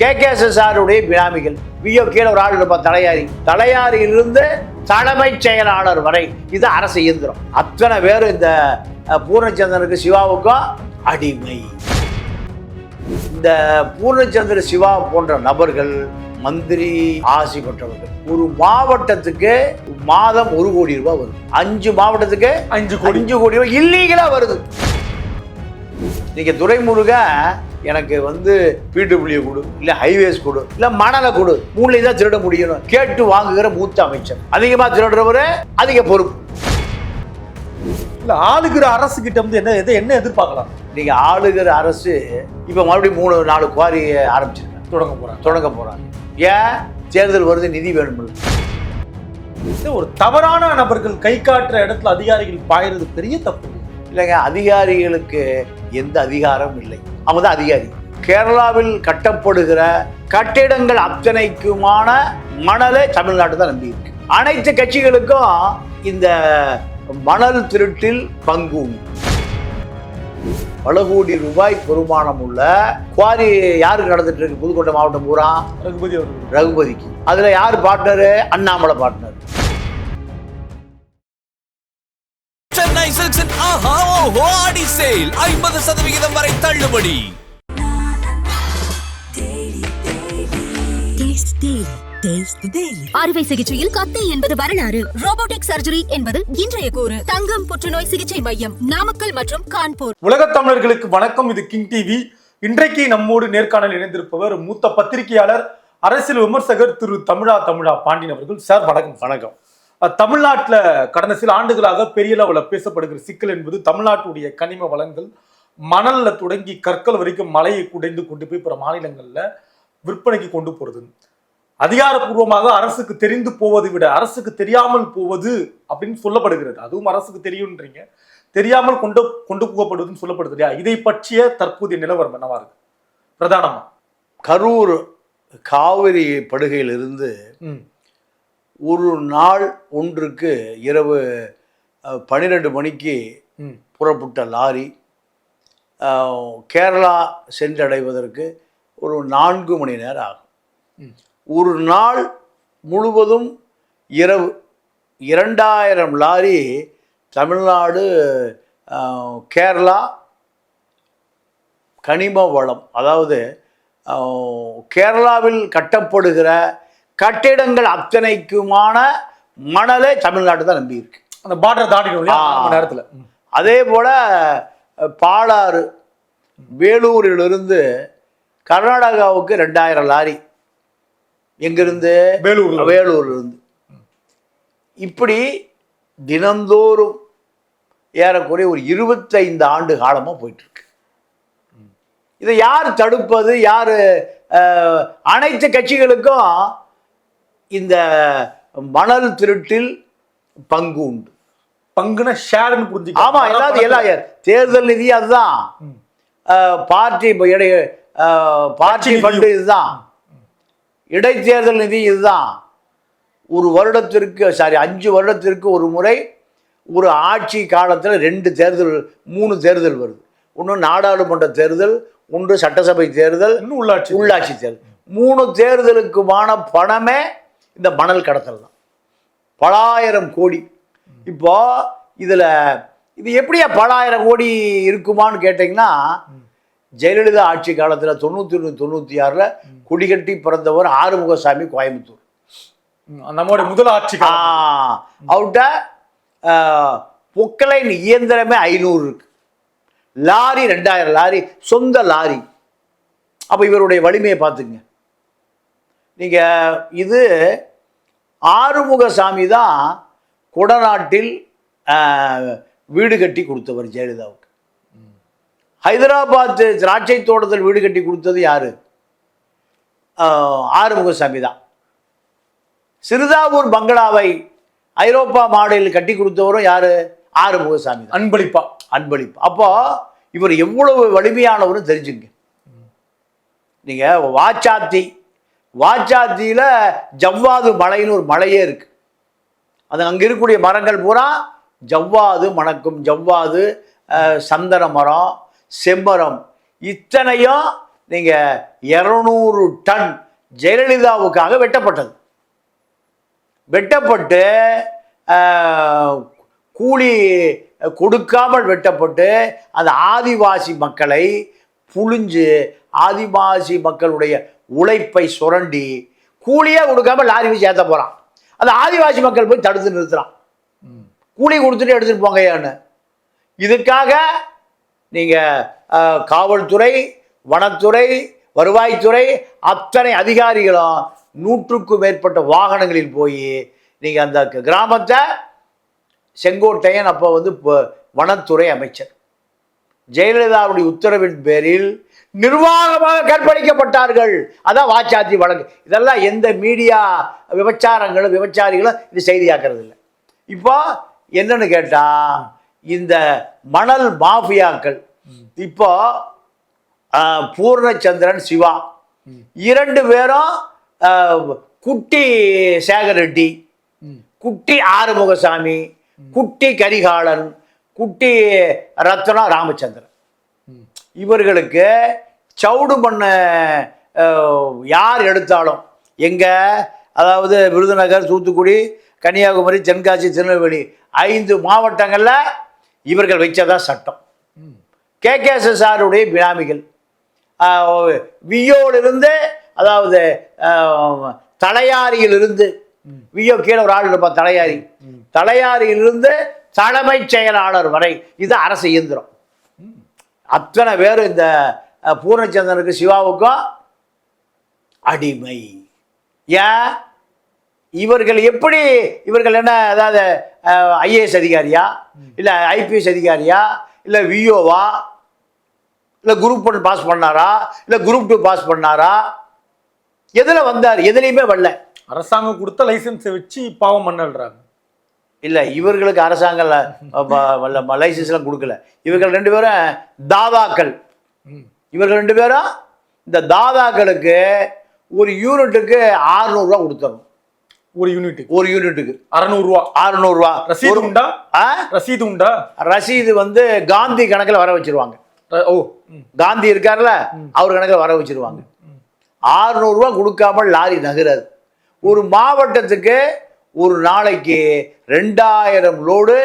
K K சாருடைய பினாமிகள் வியோ கீழே ஒரு ஆள் இருப்பான் தலையாரி. தலையாரியிலிருந்து தலைமைச் செயலாளர் வரை இது அரசு இயந்திரம். அத்தனை பேர் இந்த பூர்ணச்சந்திரனுக்கு சிவாவுக்கும் அடிமை. இந்த பூர்ணச்சந்திர சிவா போன்ற நபர்கள் மந்திரி ஆசி பெற்றவர்கள் ஒரு மாவட்டத்துக்கு மாதம் ஒரு கோடி ரூபாய் வருது. அஞ்சு மாவட்டத்துக்கு அஞ்சு கோடி. அஞ்சு கோடி ரூபாய் இல்லீகலா வருது. நீங்க துரைமுருக எனக்கு வந்து பிடபிள்யூ கொடு இல்ல ஹைவேஸ் கொடு இல்ல மணலை கொடு. மூணுல தான் திருட முடியும் கேட்டு வாங்குகிற மூத்த அமைச்சர். அதிகமா திருடுறவரு அதிக பொறுப்பு. இல்ல ஆளுகிற அரசு கிட்ட வந்து என்ன எதை என்ன எதிர்பார்க்கலாம்? நீங்க ஆளுகிற அரசு இப்ப மறுபடியும் மூணு நாலு குவாரி ஆரம்பிச்சிருக்காங்க. தொடங்க போறாங்க. தொடங்க போறாங்க. ஏன்? தேர்தல் வருது நிதி வேணும் இது ஒரு தவறான நபர்கள் கை காட்டுற இடத்துல அதிகாரிகள் பாயிறது பெரிய தப்பு. இல்லைங்க அதிகாரிகளுக்கு எந்த அதிகாரமும் இல்லை. அவங்க தான் அதிகாரி. கேரளாவில் கட்டப்படுகிற கட்டிடங்கள் அத்தனைக்குமான மணலை தமிழ்நாடு தான் நம்பி இருக்கு. அனைத்து கட்சிகளுக்கும் இந்த மணல் திருட்டில் பங்கு உண்டு. பல கோடி ரூபாய் பெருமானம் உள்ள குவாரி யாருக்கு நடந்துட்டு இருக்கு? புதுக்கோட்டை மாவட்டம் பூரா? ரகுபதி ரகுபதிக்கு. அதுல யார் பார்ட்னரு அண்ணாமலை பார்ட்னர் ஓஹோ ஆடி சேல். ஐம்பது சதவிகிதம் வரை தள்ளுபடி. அறுவை சிகிச்சையில் கத்தை என்பது வரலாறு. ரோபோட்டிக் சர்ஜரி என்பது இன்றைய கூறு. தங்கம் புற்றுநோய் சிகிச்சை மையம் நாமக்கல் மற்றும் கான்பூர். உலகத் தமிழர்களுக்கு வணக்கம். இது கிங் டிவி. இன்றைக்கு நம்மோடு நேர்காணல் இணைந்திருப்பவர் மூத்த பத்திரிகையாளர் அரசியல் விமர்சகர் திரு தமிழா தமிழா பாண்டியன் அவர்கள். சார் வணக்கம். வணக்கம். தமிழ்நாட்டுல கடந்த சில ஆண்டுகளாக பெரிய லெவலில் பேசப்படுகிற சிக்கல் என்பது தமிழ்நாட்டுடைய கனிம வளங்கள் மணல்ல தொடங்கி கற்கள் வரைக்கும் மலையை குடைந்து கொண்டு போய் பிற மாநிலங்கள்ல விற்பனைக்கு கொண்டு போறது. அதிகாரப்பூர்வமாக அரசுக்கு தெரிந்து போவதை விட அரசுக்கு தெரியாமல் போவது அப்படின்னு சொல்லப்படுகிறது. அதுவும் அரசுக்கு தெரியும்ன்றீங்க. தெரியாமல் கொண்டு கொண்டு போகப்படுவதுன்னு சொல்லப்படுது இல்லையா? இதை பற்றிய தற்போதைய நிலவரம் என்னவா இருக்கு? பிரதானமா. கரூர் காவிரி படுகையிலிருந்து ஒரு நாள் ஒன்றுக்கு இரவு பன்னிரெண்டு மணிக்கு புறப்பட்ட லாரி கேரளா சென்றடைவதற்கு ஒரு நான்கு மணி நேரம் ஆகும். ஒரு நாள் முழுவதும் இரவு இரண்டாயிரம் லாரி தமிழ்நாடு கேரளா கனிம வளம் அதாவது கேரளாவில் கட்டப்படுகிற கட்டிடங்கள் அத்தனைக்குமான மணலை தமிழ்நாடு தான் நம்பி இருக்கு அந்த பார்டர் தாண்டிடும் நேரத்துல. அதே போல பாலாறு வேலூரிலிருந்து கர்நாடகாவுக்கு ரெண்டாயிரம் லாரி. எங்கிருந்து? வேலூர்ல. வேலூர்ல இருந்து இப்படி தினந்தோறும் ஏறக்குறைய ஒரு இருபத்தைந்து ஆண்டு காலமா போயிட்டு இருக்கு இதை யார் தடுப்பது? யார் அனைத்து கட்சிகளுக்கும் இந்த மணல் திருட்டில் பங்கு உண்டு. பங்குன ஷேர்னு புரிஞ்சுக்க ஆமா எல்லாத்தையும் எல்லா தேர்தல் நிதி அதுதான். பார்ட்டி இடை பார்ட்டி ஃபண்டு இதுதான். இடைத்தேர்தல் நிதி இதுதான். ஒரு வருடத்திற்கு சாரி அஞ்சு வருடத்திற்கு ஒரு முறை ஒரு ஆட்சி காலத்தில் ரெண்டு தேர்தல் மூணு தேர்தல் வருது. ஒன்று நாடாளுமன்ற தேர்தல் ஒன்று சட்டசபை தேர்தல் உள்ளாட்சி உள்ளாட்சி தேர்தல். மூணு தேர்தலுக்குமான பணமே இந்த மணல் கடத்தல் தான். பலாயிரம் கோடி. இப்போ இதில் இது எப்படியா பலாயிரம் கோடி இருக்குமான்னு கேட்டிங்கன்னா ஜெயலலிதா ஆட்சி காலத்தில் தொண்ணூற்றி ஒன்று தொண்ணூற்றி ஆறில் குடிகட்டி பிறந்தவர் ஆறுமுகசாமி கோயம்புத்தூர். நம்மளுடைய முதல் ஆட்சி அவர்கிட்ட பொக்கலைன் இயந்திரமே ஐநூறு இருக்கு. லாரி ரெண்டாயிரம் லாரி சொந்த லாரி. அப்போ இவருடைய வலிமையை பார்த்துங்க நீங்கள் இது ஆறுமுகசாமி தான் குடநாட்டில் வீடு கட்டி கொடுத்தவர் ஜெயலலிதாவுக்கு. ஹைதராபாத் திராட்சை தோட்டத்தில் வீடு கட்டி கொடுத்தது யாரு? ஆறுமுகசாமி தான். சிறுதாவூர் பங்களாவை ஐரோப்பா மாடலில் கட்டி கொடுத்தவரும் யாரு? ஆறுமுகசாமி தான். அன்பளிப்பா. அன்பளிப்பு. அப்போ இவர் எவ்வளவு வலிமையானவரும் தெரிஞ்சுங்க. நீங்க வாச்சாத்தி வாச்சாத்தியில ஜவ்வாது மலைன்னு ஒரு மலையே இருக்குது அது அங்கே இருக்கக்கூடிய மரங்கள் பூரா ஜவ்வாது மணக்கும். ஜவ்வாது சந்தன மரம் செம்மரம். இத்தனையும் நீங்கள் இரநூறு டன் ஜெயலலிதாவுக்காக வெட்டப்பட்டது. வெட்டப்பட்டு கூலி கொடுக்காமல் வெட்டப்பட்டு அந்த ஆதிவாசி மக்களை புழிஞ்சு ஆதிவாசி மக்களுடைய உழைப்பை சுரண்டி கூலியே கொடுக்காம லாரி வச்சு ஏற்ற போகிறான் அந்த ஆதிவாசி மக்கள் போய் தடுத்து நிறுத்துறான். கூலி கொடுத்துட்டு எடுத்துட்டு போங்கய்யான்னு இதுக்காக நீங்கள் காவல்துறை வனத்துறை வருவாய்த்துறை அத்தனை அதிகாரிகளும் நூற்றுக்கும் மேற்பட்ட வாகனங்களில் போய் நீங்கள் அந்த கிராமத்தை செங்கோட்டையன் அப்போ வந்து வனத்துறை அமைச்சர். ஜெயலலிதாவுடைய உத்தரவின் பேரில் நிர்வாகமாக கற்பழிக்கப்பட்டார்கள். அதான் வாச்சாத்தி வழக்கு. இதெல்லாம் எந்த மீடியா விபச்சாரங்களும் விபச்சாரிகளும் இது செய்தியாக்குறது இல்லை இப்போ என்னன்னு கேட்டா இந்த மணல் மாஃபியாக்கள் இப்போ பூர்ணச்சந்திரன் சிவா இரண்டு பேரும் குட்டி சேகர் ரெட்டி குட்டி ஆறுமுகசாமி குட்டி கரிகாலன் குட்டி ரத்னா ராமச்சந்திரன். இவர்களுக்கு சவுடு மண்ண யார் எடுத்தாலும் எங்க அதாவது விருதுநகர் தூத்துக்குடி கன்னியாகுமரி தென்காசி திருநெல்வேலி ஐந்து மாவட்டங்களில் இவர்கள் வச்சதான் சட்டம். கேகேஎஸ்எஸ்ஆருடைய பினாமிகள். வியோலிருந்து அதாவது தலையாரியிலிருந்து வியோ கீழே ஒரு ஆள் இருப்பான் தலையாரி. தலையாரியிலிருந்து தலைமைச் செயலாளர் வரை இது அரசு இயந்திரம். அத்தனை பேர் இந்த பூர்ணச்சந்திரனுக்கு சிவாவுக்கும் அடிமை. ஏன்? இவர்கள் எப்படி இவர்கள் என்ன அதாவது ஐஏஎஸ் அதிகாரியா? இல்லை ஐபிஎஸ் அதிகாரியா? இல்லை விஓவா? இல்லை குரூப் ஒன் பாஸ் பண்ணாரா? இல்லை குரூப் டூ பாஸ் பண்ணாரா? எதில் வந்தார்? எதுலேயுமே வரல. அரசாங்கம் கொடுத்த லைசன்ஸை வச்சு பாவம் பண்ணல்றாங்க. இல்லை இவர்களுக்கு அரசாங்கம் லைசன்ஸ்லாம் கொடுக்கல. இவர்கள் ரெண்டு பேரும் தாதாக்கள் இவர்கள் ரெண்டு பேரும் இந்த தாதாக்களுக்கு ஒரு யூனிட்டுக்கு ஆறுநூறுவா கொடுத்துடணும் ஒரு யூனிட்டுக்கு? ஒரு யூனிட்டுக்கு. அறநூறுவா? ஆறுநூறுவா ரசீது உண்டா? ஆ? ரசீது உண்டா? ரசீது வந்து காந்தி கணக்கில் வர வச்சிருவாங்க. ஓ. காந்தி இருக்கார்ல அவர் கணக்கில் வர வச்சிருவாங்க. ஆறுநூறுவா கொடுக்காமல் லாரி நகராது. ஒரு மாவட்டத்துக்கு ஒரு நாளைக்கு ரெண்டாயிரம் லோடு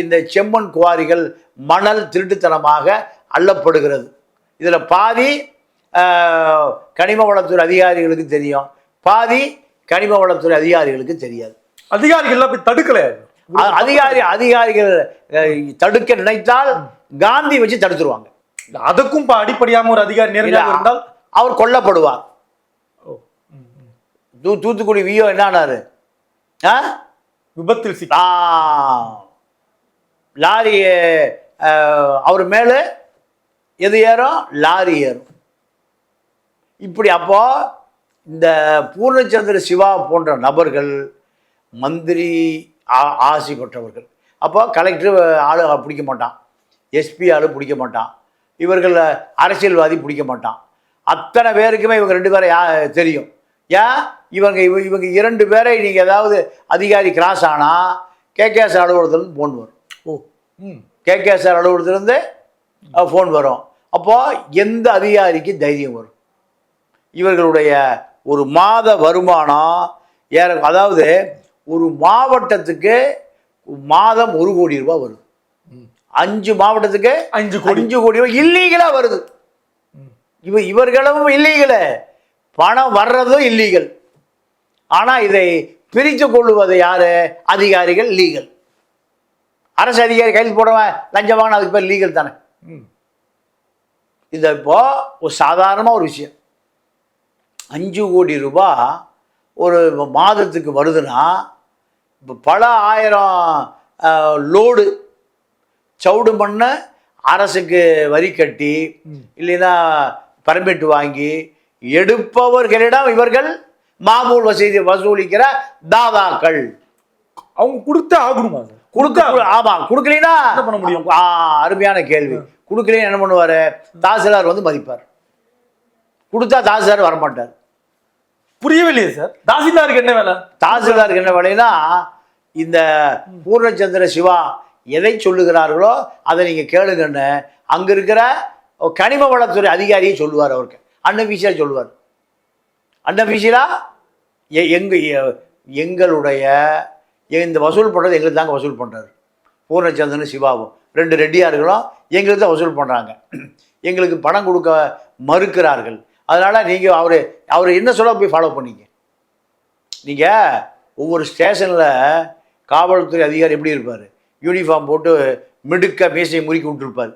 இந்த செம்மண் குவாரிகள் மணல் திருட்டுத்தனமாக அள்ளப்படுகிறது. இதில் பாதி கனிம வளத்துறை அதிகாரிகளுக்கு தெரியும். பாதி கனிம வளத்துறை அதிகாரிகளுக்கு தெரியாது. அதிகாரிகள்லாம் போய் தடுக்கலையா அதிகாரி அதிகாரிகள் தடுக்க நினைத்தால் காந்தி வச்சு தடுத்துருவாங்க. அதுக்கும் அடிப்படையாம ஒரு அதிகாரி நேரடியாக இருந்தால் அவர் கொல்லப்படுவார். தூத்துக்குடி வியோ என்னானாரு ஆ விபத்தில் சிக்கி. லாரி அவர் மேலே எது ஏறும்? லாரி ஏறும். இப்படி அப்போ இந்த பூர்ணச்சந்திர சிவா போன்ற நபர்கள் மந்திரி ஆ- ஆசி பெற்றவர்கள் அப்போ கலெக்டர் ஆளு பிடிக்க மாட்டான். எஸ்பி ஆளு பிடிக்க மாட்டான். இவர்கள் அரசியல்வாதி பிடிக்க மாட்டான். அத்தனை பேருக்குமே இவங்க ரெண்டு பேரை யா தெரியும். ஏன்? இவங்க இவ இவங்க இரண்டு பேரை நீங்கள் ஏதாவது அதிகாரி கிராஸ் ஆனால் கேகேஎஸ் அலுவலகத்துலேருந்து ஃபோன் வரும். ஓ. ம். கேகேஎஸ்ஆர் அலுவலகத்திலேருந்து ஃபோன் வரும். அப்போது எந்த அதிகாரிக்கு தைரியம் வரும்? இவர்களுடைய ஒரு மாத வருமானம் ஏற அதாவது ஒரு மாவட்டத்துக்கு மாதம் ஒரு கோடி ரூபாய் வருது. அஞ்சு மாவட்டத்துக்கு அஞ்சு கோடி. அஞ்சு கோடி ரூபாய் இல்லீகலாக வருது. இவ இவர்களும் இல்லீகலு பணம் வர்றதும் இல்லீகல் ஆனால் இதை பிரித்து கொள்ளுவது யாரு? அதிகாரிகள் லீகல் அரசு அதிகாரி கையில் போடுறவன் லஞ்சம் வாங்கினா அதுக்கு பேர் லீகல் தானே. இது இப்போ ஒரு சாதாரணமாக ஒரு விஷயம். அஞ்சு கோடி ரூபாய் ஒரு மாதத்துக்கு வருதுன்னா இப்போ பல ஆயிரம் லோடு சவுடு மண்ணை அரசுக்கு வரி கட்டி இல்லைன்னா பர்மிட் வாங்கி எடுப்பவர்களிடம் இவர்கள் மாமூல் வசதி வசூலிக்கிற தாதாக்கள். அவங்க கொடுத்தே ஆகணுமா? கொடுக்க ஆமா கொடுக்கலைன்னா என்ன பண்ண முடியும்? ஆ, அருமையான கேள்வி. கொடுக்கலைன்னா என்ன பண்ணுவாரு? தாசில்தார் வந்து மதிப்பார். கொடுத்தா தாசில்தார் வரமாட்டார். புரியவில்லையே சார். தாசில்தாருக்கு என்ன வேலை? தாசில்தாருக்கு என்ன வேலைன்னா இந்த பூர்ணச்சந்திர சிவா எதை சொல்லுகிறார்களோ அதை நீங்க கேளுங்கன்னு அங்க இருக்கிற கனிம வளத்துறை அதிகாரியை சொல்லுவார் அவருக்கு. அன்அஃபிஷியலாக சொல்லுவார். அன்அஃபிஷியலாக எங்க எ- எங்களுடைய இந்த வசூல் பண்ணுறது எங்களுக்கு தாங்க வசூல் பண்ணுறாரு பூர்ணச்சந்திரன் சிவாவும். ரெண்டு ரெட்டியார்களும் எங்களுக்கு தான் வசூல் பண்ணுறாங்க எங்களுக்கு பணம் கொடுக்க மறுக்கிறார்கள். அதனால் நீங்கள் அவர் அவர் என்ன சொல்ல போய் ஃபாலோ பண்ணீங்க? நீங்கள் ஒவ்வொரு ஸ்டேஷனில் காவல்துறை அதிகாரி எப்படி இருப்பார்? யூனிஃபார்ம் போட்டு மிடுக்க மீசையை முறுக்கி விட்டுருப்பார்.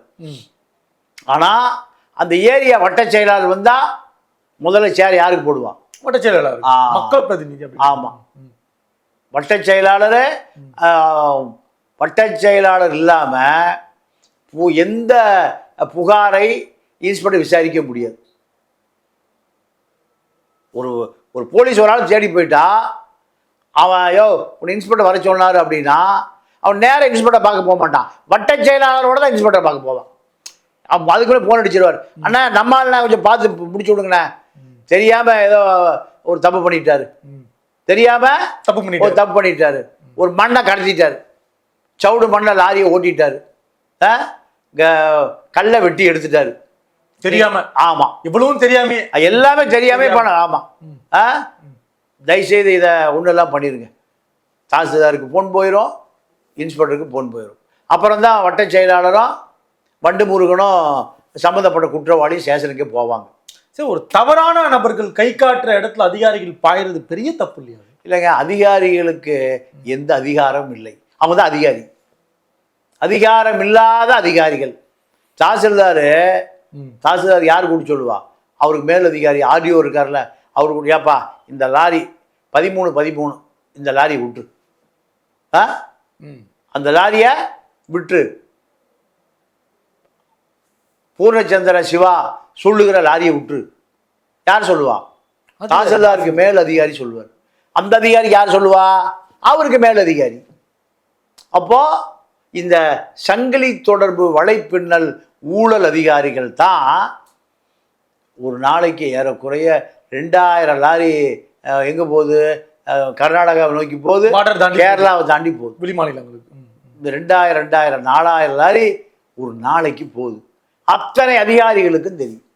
ஆனால் அந்த ஏரியா வட்ட செயலாளர் வந்தால் முதல்ல சேர் யாருக்கு போடுவான்? வட்ட செயலாளர். மக்கள் பிரதிநிதி. ஆமாம் வட்ட செயலாளர் வட்ட செயலாளர் இல்லாமல் எந்த புகாரை இன்ஸ்பெக்டர் விசாரிக்க முடியாது. ஒரு ஒரு போலீஸ் ஒரு ஆள் தேடி போயிட்டா அவன் யோ உன் இன்ஸ்பெக்டர் வர சொன்னார் அப்படின்னா அவன் நேரா இன்ஸ்பெக்டர் பார்க்க போக மாட்டான். வட்ட செயலாளரோட தான் இன்ஸ்பெக்டர் பார்க்க போவான். அப்போ அதுக்குள்ளே ஃபோன் அடிச்சிருவார். அண்ணா நம்ம ஆளுண்ணா கொஞ்சம் பார்த்து முடிச்சு விடுங்கண்ணே. தெரியாமல் ஏதோ ஒரு தப்பு பண்ணிட்டாரு. ம். தெரியாமல் தப்பு ஒரு பண்ணிட்டு தப்பு பண்ணிட்டாரு. ஒரு மண்ணை கடத்திட்டாரு. சவுடு மண்ணை லாரியை ஓட்டிட்டாரு. கல்லை வெட்டி எடுத்துட்டாரு. தெரியாம. ஆமாம் இவ்வளவும் தெரியாமே. எல்லாமே தெரியாம பண்ண ஆமாம் ஆ? தயவுசெய்து இதை ஒன்றெல்லாம் பண்ணிடுங்க தாசில்தாருக்கு ஃபோன் போயிடும் இன்ஸ்பெக்டருக்கு ஃபோன் போயிடும் அப்புறம் தான் வட்ட செயலாளரும் வண்டு முருகனும் சம்மந்தப்பட்ட குற்றவாளியும் ஸ்டேஷனுக்கே போவாங்க. சரி ஒரு தவறான நபர்கள் கை காட்டுற இடத்துல அதிகாரிகள் பாயறது பெரிய தப்பு இல்லையா? இல்லைங்க அதிகாரிகளுக்கு எந்த அதிகாரம் இல்லை. அவங்க தான் அதிகாரி. அதிகாரம் இல்லாத அதிகாரிகள். தாசில்தார். தாசில்தார் யார் கூட சொல்லுவா? அவருக்கு மேல் அதிகாரி ஆர்டிஓ இருக்கார்ல அவரு கூட ஏப்பா இந்த லாரி பதிமூணு பதிமூணு இந்த லாரி விட்டு ஆ. அந்த லாரியை விட்டு பூர்ணச்சந்திர சிவா சொல்லுகிற லாரியை விட்டுரு. யார் சொல்லுவா? தாசில்தாருக்கு மேல் அதிகாரி சொல்லுவார். அந்த அதிகாரி யார் சொல்லுவா? அவருக்கு மேல் அதிகாரி. அப்போ இந்த சங்கிலி தொடர்பு வலைப்பின்னல் ஊழல் அதிகாரிகள் தான் ஒரு நாளைக்கு ஏறக்குறைய ரெண்டாயிரம் லாரி எங்க போகுது? கர்நாடகாவை நோக்கி போகுது. கேரளாவை தாண்டி போகுது. வெளி மாநிலங்களுக்கு. இந்த ரெண்டாயிரம் ரெண்டாயிரம் நாலாயிரம் லாரி ஒரு நாளைக்கு போகுது. அத்தனை அதிகாரிகளுக்கும் தெரியும்.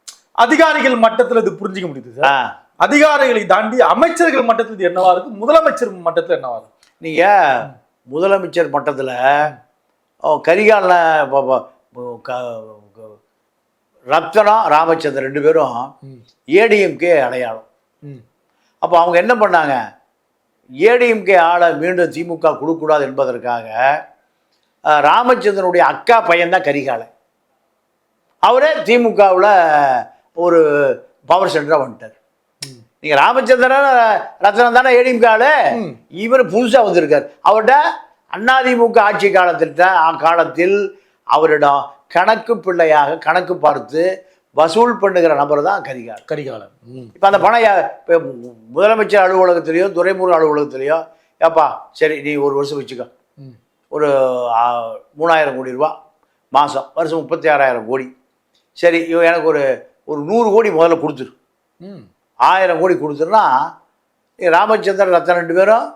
அதிகாரிகள் மட்டத்துல இது புரிஞ்சுக்க முடியுது சார். அதிகாரிகளை தாண்டி அமைச்சர்கள் மட்டத்துல இது என்னவா இருக்கு? முதலமைச்சர் மட்டத்துல என்னவா இருக்கு? நீங்கள் முதலமைச்சர் மட்டத்தில் கரிகாலில் ரத்னம் ராமச்சந்திரன் ரெண்டு பேரும். ஏடிஎம்கே அடையாளம். அப்போ அவங்க என்ன பண்ணாங்க? ஏடிஎம்கே ஆளை மீண்டும் திமுக கொடுக்கக்கூடாது என்பதற்காக ராமச்சந்திரனுடைய அக்கா பையன்தான் கரிகாலன். அவரே திமுகவில் ஒரு பவர் சென்டராக வந்துட்டார். நீங்கள் ராமச்சந்திரன் ரத்னம் தானே ஏடிஎம்கே ஆளு ம். இவர் புதுசாக வந்திருக்கார் அவர்கிட்ட அதிமுக ஆட்சி காலத்திட்ட காலத்தில் அவரிடம் கணக்கு பிள்ளையாக கணக்கு பார்த்து வசூல் பண்ணுகிற நபர் தான் கரிகால் கரிகாலன் ம். இப்போ அந்த பணம் இப்ப முதலமைச்சர் அலுவலகத்திலையோ துறைமுருக அலுவலகத்திலையோ ஏப்பா சரி நீ ஒரு வருஷம் வச்சுக்கோ. ஒரு மூணாயிரம் கோடி ரூபா மாதம் வருஷம் முப்பத்தி ஆறாயிரம் கோடி சரி இவன் எனக்கு ஒரு ஒரு நூறு கோடி முதல்ல கொடுத்துரு. ம். ஆயிரம் கோடி கொடுத்துருன்னா ராமச்சந்திரன் ரத்தன் ரெண்டு பேரும்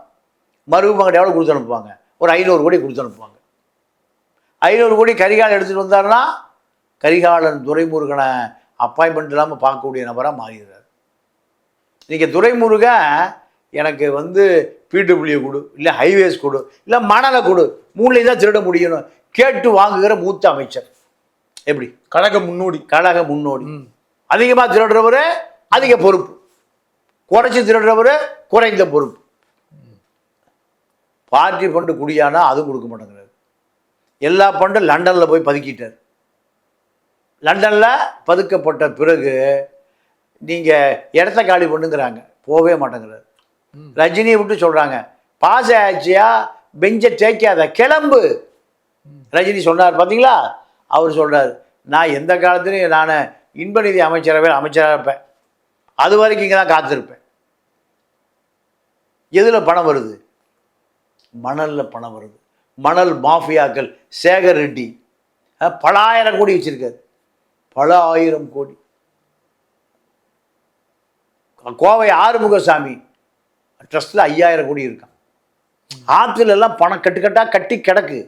மருகுமங்கட எவ்வளோ கொடுத்து அனுப்புவாங்க? ஒரு ஐநூறு கோடி கொடுத்து அனுப்புவாங்க. ஐநூறு கோடி கரிகாலன் எடுத்துகிட்டு வந்தாருன்னா கரிகாலன் துரைமுருகனை அப்பாயின்மெண்ட் இல்லாமல் பார்க்கக்கூடிய நபராக மாறிடுறாரு. நீங்கள் துரைமுருகன் எனக்கு வந்து பிடபிள்யூ கொடு இல்லை ஹைவேஸ் கொடு இல்லை மணலை கொடு மூணுலேயும் தான் திருட முடியணும். கேட்டு வாங்குகிற மூத்த அமைச்சர். எப்படி? கழக முன்னோடி. கழக முன்னோடி. ம். அதிகமாக திருடுறவர் அதிக பொறுப்பு. குறைச்சி திருடுறவர் குறைந்த பொறுப்பு. பார்ட்டி ஃபண்டு குடியானா அதுவும் கொடுக்க மாட்டேங்கிறாரு. எல்லா ஃபண்டும் லண்டனில் போய் பதுக்கிட்டார். லண்டனில் பதுக்கப்பட்ட பிறகு நீங்கள் இடத்த காலி பண்ணுங்கிறாங்க. போகவே மாட்டேங்கிறாரு. ரஜினியை விட்டு சொல்கிறாங்க பாஸ் ஆச்சியா பெஞ்சை தேய்க்காத. கிளம்பு. ரஜினி சொன்னார் பார்த்தீங்களா அவர் சொல்றார் நான் எந்த காலத்துலையும் நான் இன்ப நிதி அமைச்சரவை அமைச்சராக இருப்பேன். அது வரைக்கும் இங்கே தான் காத்திருப்பேன். எதில் பணம் வருது? மணலில் பணம் வருது. மணல் மாஃபியாக்கள் சேகர் ரெட்டி. பல ஆயிரம் கோடி வச்சுருக்காரு. பல ஆயிரம் கோடி. கோவை ஆறுமுகசாமி ட்ரஸ்ட்டில் ஐயாயிரம் கோடி இருக்கான். ஆற்றுல எல்லாம் பணம் கட்டுக்கட்டாக கட்டி கிடக்கு.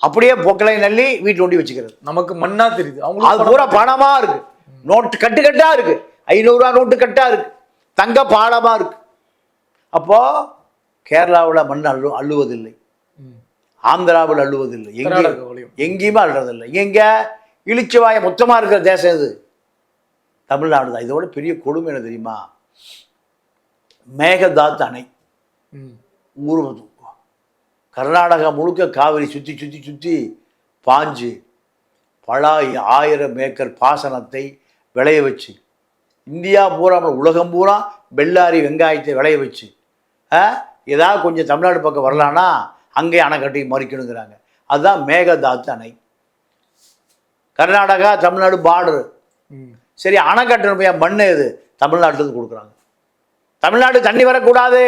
அப்படியே பொக்கலை நள்ளி வீட்டு ஒண்டி வச்சுக்கிறது. நமக்கு மண்ணா தெரியுது. அது அவங்களுக்கு பூரா பணமா இருக்கு. நோட்டு கட்டுக்கட்டா இருக்கு. ஐநூறுரூவா நோட்டு கட்டா இருக்கு. தங்க பாலமா இருக்கு. அப்போ கேரளாவில் மண் அள்ளு அள்ளுவதில்லை. ஆந்திராவில் அள்ளுவதில்லை. எங்கேயும். எங்கேயுமே அள்ளுறதில்லை. எங்க? இழிச்சுவாய மொத்தமாக இருக்கிற தேசம் இது தமிழ்நாடு தான். இதோட பெரிய கொடுமை என்ன தெரியுமா? மேகதாத் அணை. ம். கர்நாடகா முழுக்க காவிரி சுற்றி சுற்றி சுற்றி பாஞ்சு. பல ஆயிரம் ஏக்கர் பாசனத்தை விளைய வச்சு. இந்தியா பூரா உலகம் பூரா பெல்லாரி வெங்காயத்தை விளைய வச்சு. ஏதாவது கொஞ்சம் தமிழ்நாடு பக்கம் வரலான்னா அங்கே அணை கட்டி மறிக்கணுங்கிறாங்க. அதுதான் மேகதாத்து அணை. கர்நாடகா தமிழ்நாடு பார்டரு. சரி அணை கட்டணும் மண் எது? தமிழ்நாட்டிலேருந்து கொடுக்குறாங்க. தமிழ்நாடு தண்ணி வரக்கூடாது.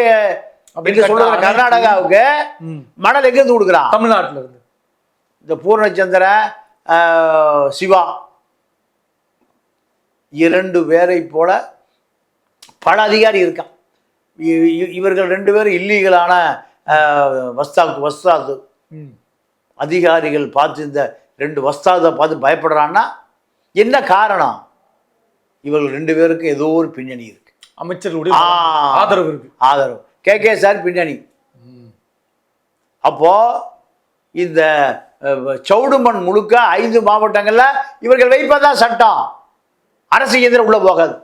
அப்படின்னு சொல்லுற கர்நாடகாவுக்கு. மணல் எங்கேருந்து கொடுக்குறான் தமிழ்நாட்டுல இருந்து இந்த பூர்ணச்சந்திரன் ஆஹ், சிவா. இரண்டு பேரை போல பல அதிகாரி இருக்கான் இவர்கள் ரெண்டு பேரும் இல்லீகலான வஸ்தாக்கு வஸ்தாது. அதிகாரிகள் பார்த்து இந்த ரெண்டு வஸ்தாதை பார்த்து பயப்படுறான்னா என்ன காரணம்? இவர்கள் ரெண்டு பேருக்கும் ஏதோ ஒரு பின்னணி இருக்கு. அமைச்சர்களுடைய. ஆதரவு இருக்கு. ஆதரவு. கே கே சார் பின்னணி ம். அப்போ இந்த சவுடுமண் முழுக்க ஐந்து மாவட்டங்கள்ல இவர்கள் வைப்பதான் சட்டம்? அரசு இயந்திரம் உள்ள போகாது.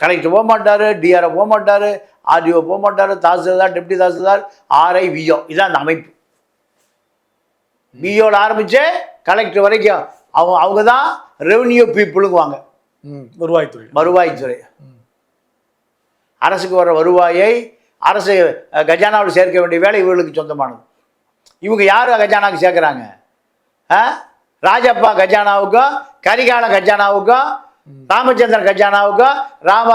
கலெக்டர் போக மாட்டாரு டிஆர்ஓ போக மாட்டாரு ஆர்டிஓ போக மாட்டாரு tahsildar deputy tahsildar RI VO இதான் அந்த அமைப்பு. விஓல ஆரம்பிச்சு கலெக்டர் வரைக்கும் அவங்க அவங்க தான் ரெவன்யூ பீப்புளுங்குவாங்க. வருவாய்த்துறை. வருவாய்த்துறை. அரசுக்கு வர வருவாயை அரசு கஜானாவில் சேர்க்க வேண்டிய வேலை இவர்களுக்கு சொந்தமானது. இவங்க யார் கஜானாவுக்கு சேர்க்குறாங்க? ஆ ராஜப்பா கஜானாவுக்கும் கரிகால கஜானாவுக்கும் ராமச்சந்திரன் கஜானாவுக்கும் ராம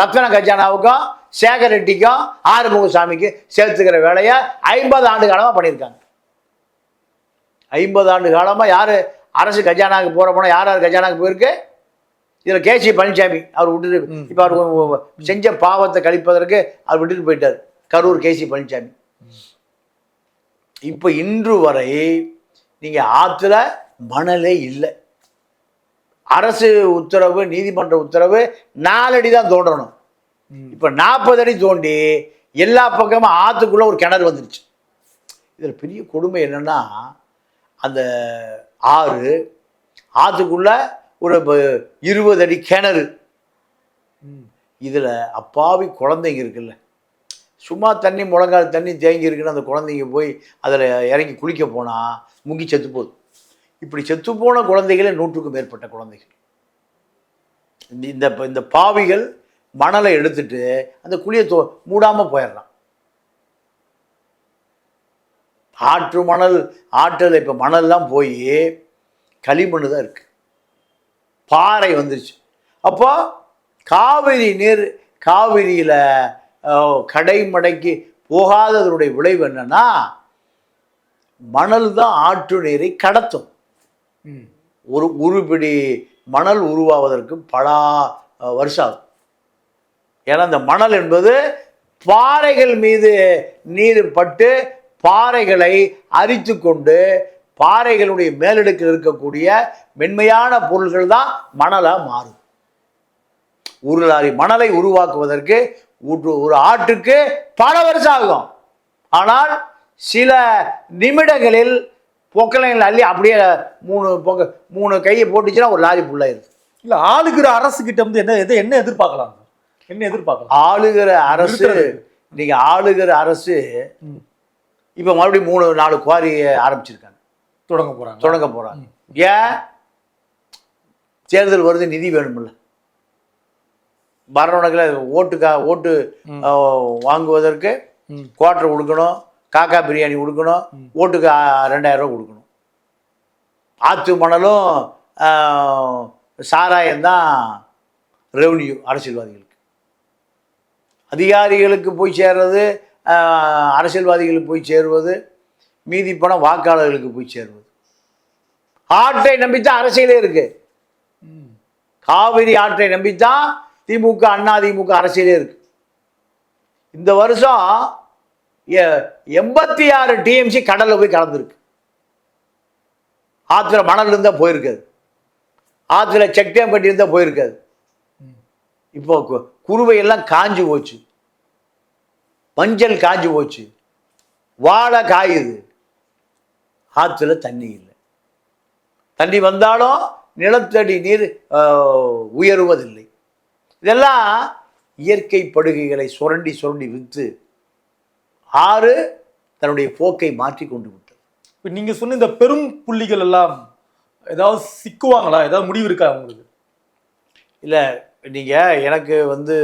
ரத்ன கஜானாவுக்கும் சேகர் ரெட்டிக்கும் ஆறுமுகசாமிக்கு சேர்த்துக்கிற வேலையை ஐம்பது ஆண்டு காலமாக பண்ணியிருக்காங்க. ஐம்பது ஆண்டு காலமாக யார் அரசு கஜானாவுக்கு போகிற போனால் யார் யார் கஜானாவுக்கு போயிருக்கு? இதில் கேசி பழனிசாமி அவர் விட்டுட்டு இப்போ அவர் செஞ்ச பாவத்தை கழிப்பதற்கு அவர் விட்டுட்டு போயிட்டார். கரூர் கேசி பழனிசாமி இப்போ இன்று வரை நீங்கள் ஆற்றுல மணலே இல்லை. அரசு உத்தரவு நீதிமன்ற உத்தரவு நாலடி தான் தோண்டணும் இப்போ நாற்பது அடி தோண்டி எல்லா பக்கமும் ஆற்றுக்குள்ளே ஒரு கிணறு வந்துருச்சு. இதில் பெரிய கொடுமை என்னன்னா அந்த ஆறு ஆற்றுக்குள்ள ஒரு இருபது அடி கிணறு. இதில் அப்பாவி குழந்தைங்க இருக்குல்ல. சும்மா தண்ணி முழங்கால் தண்ணி தேங்கி இருக்குன்னு அந்த குழந்தைங்க போய் அதில் இறங்கி குளிக்க போனால் முங்கி செத்து போகுது இப்படி செத்து போன குழந்தைகளே நூற்றுக்கும் மேற்பட்ட குழந்தைகள். இந்த- இந்த பாவிகள் மணலை எடுத்துட்டு அந்த குழியை தோ மூடாமல் போயிடுறான் ஆற்று மணல் ஆற்றில் இப்போ மணல்லாம் போய் களிமண் தான் இருக்கு. பாறை வந்துருச்சு. அப்போ காவிரி நீர் காவிரியில் கடைமடைக்கு போகாததனுடைய விளைவு என்னன்னா மணல் தான் ஆற்று நீரை கடத்தும். ஒரு உருப்பிடி மணல் உருவாவதற்கு பல வருஷம். ஆகும் ஏன்னா இந்த மணல் என்பது பாறைகள் மீது நீர் பட்டு பாறைகளை அரித்து கொண்டு பாறைகளுடைய மேலடுக்கில் இருக்கக்கூடிய மென்மையான பொருள்கள் தான் மணலாக மாறும். ஒரு லாரி மணலை உருவாக்குவதற்கு ஒரு- ஆட்டுக்கு பல வருஷம் ஆகும். ஆனால் சில நிமிடங்களில் பொக்கலைகள் அள்ளி அப்படியே மூணு பொக்க மூணு கையை போட்டுச்சுன்னா ஒரு லாரி ஃபுல்லாயிருது இல்ல ஆளுகிற அரசு கிட்ட வந்து என்ன எதை என்ன எதிர்பார்க்கலாம்? என்ன எதிர்பார்க்கலாம்? ஆளுகிற அரசு. இன்னைக்கு ஆளுகிற அரசு. இப்போ மறுபடியும் மூணு நாலு குவாரியை ஆரம்பிச்சிருக்காங்க. தொடங்க போறாங்க. தொடங்க போறாங்க. ஏன்? தேர்தல் வருது நிதி வேணும்ல. வரவனுக்குல ஓட்டுக்கா ஓட்டு வாங்குவதற்கு. குவார்டர் கொடுக்கணும் காக்கா பிரியாணி கொடுக்கணும் ஓட்டுக்கு ரூபா கொடுக்கணும். ஆற்று மணலும் ஆஹ், சாராயம்தான் ரெவன்யூ அரசியல்வாதிகளுக்கு. அதிகாரிகளுக்கு போய் சேர்றது அரசியல்வாதிகளுக்கு போய் சேருவது மீதி பணம் வாக்காளர்களுக்கு போய் சேருவது. ஆற்றை நம்பித்தான் அரசியலே இருக்கு. ம். காவிரி ஆற்றை நம்பித்தான் திமுக அண்ணா திமுக அரசியலே இருக்கு. இந்த வருஷம் எண்பத்தி ஆறு டிஎம்சி கடல்ல போய் கலந்துருக்கு. ஆற்றுல மணல் இருந்தால் போயிருக்காது. ஆற்றுல செக் டேம் கட்டி இருந்தால் போயிருக்காது. இப்போ கு- குருவை எல்லாம் காஞ்சு போச்சு. மஞ்சள் காஞ்சு போச்சு. வாழை காயுது. ஆற்றுல தண்ணி இல்லை. தண்ணி வந்தாலும் நிலத்தடி நீர் உயருவதில்லை. இதெல்லாம் இயற்கை படுகைகளை சுரண்டி சுரண்டி விற்று ஆறு தன்னுடைய போக்கை மாற்றி கொண்டு விட்டது. இப்ப நீங்க சொன்ன இந்த பெரும் புள்ளிகள் எல்லாம் ஏதாவது சிக்குவாங்களா? ஏதாவது முடிவு இருக்கா உங்களுக்கு? இல்லை நீங்கள் எனக்கு வந்து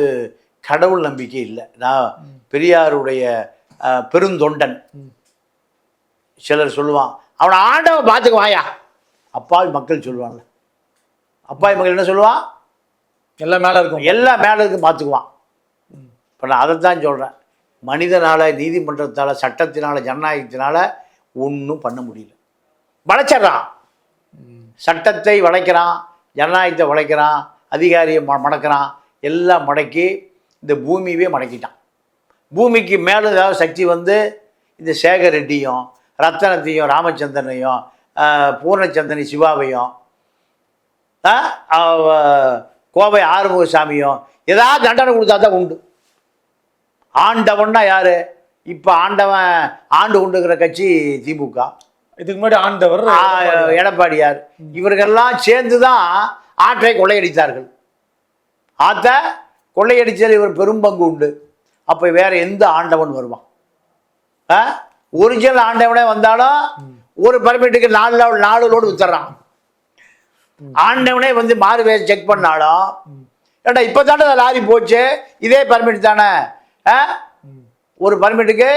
கடவுள் நம்பிக்கை இல்லை. நான் பெரியாருடைய பெருந்தொண்டன். சிலர் சொல்லுவான் அவனை ஆண்டவன் பார்த்துக்குவாயா அப்பாவி மக்கள் சொல்லுவாங்கல்ல அப்பாவி மக்கள் என்ன சொல்லுவான் எல்லாம் மேல இருக்கும். எல்லாம் மேலே இருக்கு பார்த்துக்குவான். இப்போ நான் அதை தான் சொல்கிறேன் மனிதனால் நீதிமன்றத்தால் சட்டத்தினால ஜனநாயகத்தினால ஒன்றும் பண்ண முடியல. வளைச்சிட்றான். சட்டத்தை வளைக்கிறான் ஜனநாயகத்தை வளைக்கிறான் அதிகாரியை ம மடக்கிறான் எல்லாம் மடக்கி இந்த பூமியவே மடக்கிட்டான். பூமிக்கு மேலே ஏதாவது சக்தி வந்து இந்த சேகர் ரெட்டியும் ரத்தனத்தையும் ராமச்சந்திரனையும் பூர்ணச்சந்திரனை சிவாவையும் கோவை ஆறுமுகசாமியும் ஏதாவது தண்டனை கொடுத்தா தான் உண்டு. ஆண்டவன்னா யாரு? இப்போ ஆண்டவன் ஆண்டு கொண்டுக்கிற கட்சி திமுக. இதுக்கு முன்னாடி ஆண்டவர் எடப்பாடியார். இவர்கள்லாம் சேர்ந்து தான் ஆற்றை கொள்ளையடித்தார்கள். ஆற்ற கொள்ளையடிச்சதில் இவர் பெரும் பங்கு உண்டு. அப்போ வேற எந்த ஆண்டவன் வருவான்? ஒரிஜினல் ஆண்டவனே வந்தாலும் ஒரு பர்மிட்டுக்கு நாலு நாலு லோடு வித்துறான். ஆண்டவனே வந்து மாறு வேலை செக் பண்ணாலும் ஏடா இப்போ தானே லாரி போச்சு? இதே பர்மிட் தானே? ஆ? ஒரு பர்மிட்டுக்கு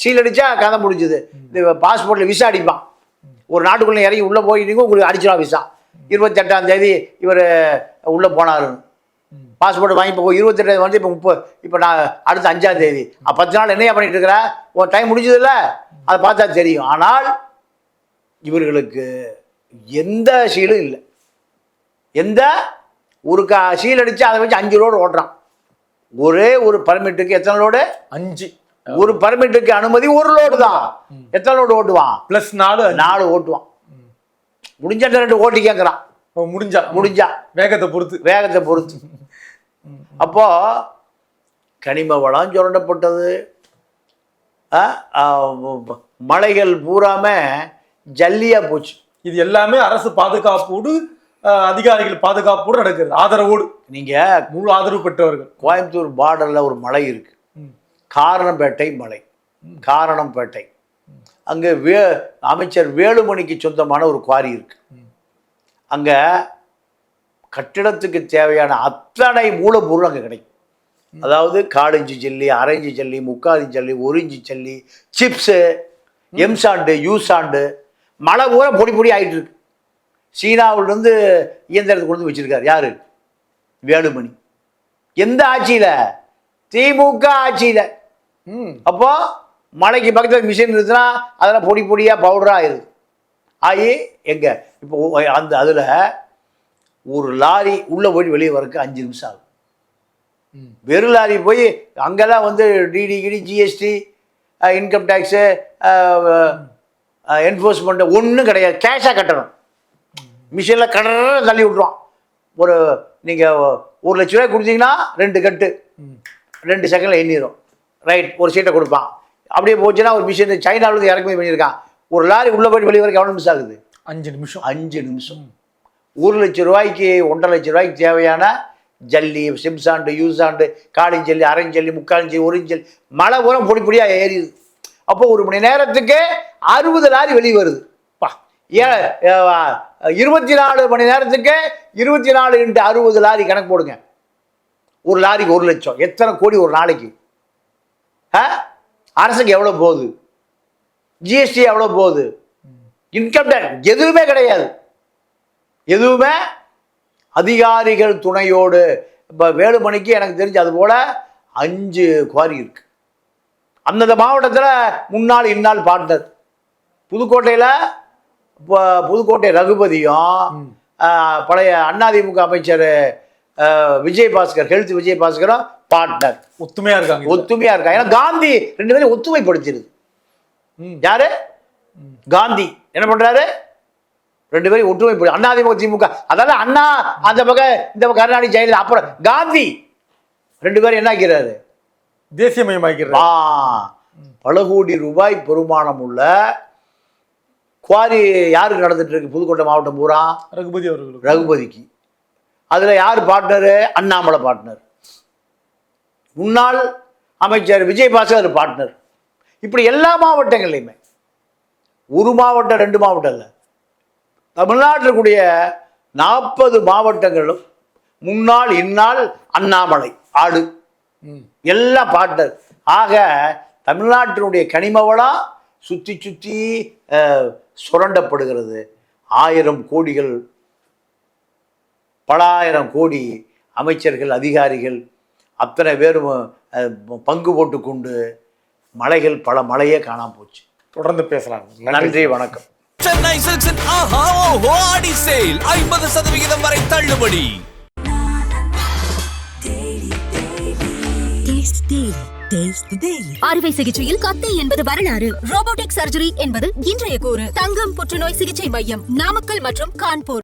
சீல் அடிச்சா கதை முடிஞ்சுது. இந்த பாஸ்போர்ட்டில் விசா அடிப்பான். ஒரு நாட்டுக்குள்ளே இறங்கி உள்ளே போயிட்டீங்க உங்களுக்கு அடிச்சிடும் விசா இருபத்தெட்டாம் தேதி இவர் உள்ளே போனாருன்னு பாஸ்போர்ட் வாங்கி இப்போ இருபத்தெட்டு வந்து இப்போ முப்பது இப்போ நான் அடுத்த அஞ்சாம் தேதி. பத்து நாள் என்னையா பண்ணிட்டு இருக்கிற? உன் டைம் முடிஞ்சதில்ல? அதை பார்த்தா தெரியும். ஆனால் இவர்களுக்கு எந்த சீலும் இல்லை. எந்த? ஒரு கா சீல் அடித்து அதை வச்சு அஞ்சு லோடு ஓட்டுறான். ஒரே ஒரு பர்மிட்டுக்கு எத்தனை லோடு? அஞ்சு. ஒரு பர்மிட்டுக்கு அனுமதி ஒரு லோடு தான். எத்தனை லோடு ஓட்டுவான்? பிளஸ் நாலு. நாலு ஓட்டுவான். முடிஞ்ச ரெண்டு ஓட்டி கேட்குறான். முடிஞ்சா? முடிஞ்சா. வேகத்தை பொறுத்து. வேகத்தை பொறுத்து. அப்போ கனிம வளம் சுரண்டப்பட்டது. மலைகள் பூராம ஜல்லியா போச்சு. இது எல்லாமே அரசு பாதுகாப்போடு அதிகாரிகள் பாதுகாப்போடு நடக்கிறது. ஆதரவோடு. நீங்க முழு ஆதரவு பெற்றவர்கள். கோயம்புத்தூர் பார்டர்ல ஒரு மலை இருக்கு. ம். காரணம்பேட்டை மலை. காரணம்பேட்டை. அங்க வே அமைச்சர் வேலுமணிக்கு சொந்தமான ஒரு குவாரி இருக்கு. அங்க கட்டிடத்துக்கு தேவையான அத்தனை மூலப்பொருள் அங்கே கிடைக்கும். அதாவது காலிஞ்சி ஜல்லி அரைஞ்சி ஜல்லி முக்காலி ஜல்லி ஒரு இஞ்சி ஜல்லி சிப்ஸு எம்சாண்டு யூசாண்டு மழை பூரா பொடி பொடி ஆகிட்டு இருக்கு. சீனாவிலிருந்து இயந்திரத்தை கொண்டு வச்சிருக்காரு. யாரு? வேலுமணி. எந்த ஆட்சியில்? திமுக ஆட்சியில். அப்போ மலைக்கு பக்கத்தில் மிஷின் இருந்துச்சுன்னா அதெல்லாம் பொடி பொடியாக பவுடராக ஆயிடுது. ஆகி எங்க? இப்போ அந்த அதில் ஒரு லாரி உள்ளே போய் வெளியே வரக்கு அஞ்சு நிமிஷம் ஆகும். வெறும் லாரி போய் அங்கெல்லாம் வந்து டிடி கிடி ஜிஎஸ்டி இன்கம் டேக்ஸு என்ஃபோர்ஸ்மெண்ட் ஒன்றும் கிடையாது. கேஷாக கட்டணும். மிஷினில் கடற்ற தள்ளி விட்ருவான் ஒரு நீங்கள் ஒரு லட்ச ரூபாய் கொடுத்தீங்கன்னா ரெண்டு கட்டு. ரெண்டு செகண்டில் எண்ணிடும் ரைட் ஒரு சீட்டை கொடுப்பான். அப்படியே போச்சுன்னா ஒரு மிஷின் சைனாவிலேருந்து இறக்குமதி பண்ணியிருக்கான். ஒரு லாரி உள்ளே போய் வெளியே வரைக்கும் எவ்வளோ நிமிஷம் ஆகுது? அஞ்சு நிமிஷம். அஞ்சு நிமிஷம். ஒரு லட்ச ரூபாய்க்கு ஒன்றரை லட்ச ரூபாய்க்கு தேவையான ஜல்லி சிம்சாண்டு யூசாண்டு காளிஞ்சல்லி அரைஞ்சல்லி முக்காலிஞ்சல்லி ஒரு ஜல்லி மழை பூரா பொடி பொடியாக ஏறிடுது. அப்போ ஒரு மணி நேரத்துக்கு அறுபது லாரி வெளியே வருது. பா ஏன் இருபத்தி நாலு மணி நேரத்துக்கு இருபத்தி நாலு இன்ட்டு அறுபது லாரி கணக்கு போடுங்க. ஒரு லாரிக்கு ஒரு லட்சம். எத்தனை கோடி ஒரு நாளைக்கு? ஆ? அரசுக்கு எவ்வளோ போகுது? ஜிஎஸ்டி எவ்வளோ போகுது? இன்கம் டேக்ஸ் எதுவுமே கிடையாது. எதுவுமே அதிகாரிகள் துணையோடு இப்போ வேலுமணிக்கு எனக்கு தெரிஞ்சு அது போல அஞ்சு குவாரி இருக்கு. அந்தந்த மாவட்டத்தில் முன்னாள் இந்நாள் பார்ட்னர். புதுக்கோட்டையில் இப்போ புதுக்கோட்டை ரகுபதியும் பழைய அதிமுக அமைச்சர் விஜய் பாஸ்கர் ஹெல்த் விஜய் பாஸ்கரும் பார்ட்னர். ஒத்துமையா இருக்காங்க. ஒத்துமையா இருக்கா ஏன்னா காந்தி ரெண்டு பேரும் ஒத்துமைப்படுத்திடுது. ம். யாரு? காந்தி. என்ன பண்றாரு? ரெண்டு பேரும் ஒற்றுமை அண்ணா திமுக. அதால அண்ணா அந்த பக்கம் இந்த பக்கம் கருணாநிதி ஜெயலலிதா அப்புறம் காந்தி. ரெண்டு பேரும் என்ன ஆக்கிறாரு? தேசியமயமாக்கிறது வா பல கோடி ரூபாய் பெருமானம் உள்ள குவாரி யாருக்கு நடந்துட்டு இருக்கு? புதுக்கோட்டை மாவட்டம் பூரா? ரகுபதி அவர்களுக்கு. ரகுபதிக்கு. அதில் யார் பார்ட்னரு அண்ணாமலை பார்ட்னர் முன்னாள் அமைச்சர் விஜய் பாஸ்கர் பார்ட்னர் இப்படி எல்லா மாவட்டங்கள்லையுமே. ஒரு மாவட்டம் ரெண்டு மாவட்டம் இல்லை. தமிழ்நாட்டில் இருக்கக்கூடிய நாற்பது மாவட்டங்களும் முன்னாள் இந்நாள் அண்ணாமலை ஆடு. எல்லாம் பார்ட்னர் ஆக தமிழ்நாட்டினுடைய கனிம வளம் சுற்றி சுற்றி சுரண்டப்படுகிறது. ஆயிரம் கோடிகள் பல ஆயிரம் கோடி அமைச்சர்கள் அதிகாரிகள் அத்தனை பேரும் பங்கு போட்டுக்கொண்டு மலைகள் பல மலையே காணாம போச்சு. தொடர்ந்து பேசலாம். நன்றி வணக்கம். சென்னை சில்க்ஸின் ஆஹா ஓஹோ ஆடி சேல். ஐம்பது சதவிகிதம் வரை தள்ளுபடி. அறுவை சிகிச்சையில் கத்தை என்பது வரலாறு. ரோபோட்டிக் சர்ஜரி என்பது இன்றைய கூறு. தங்கம் புற்றுநோய் சிகிச்சை மையம் நாமக்கல் மற்றும் கான்பூர்.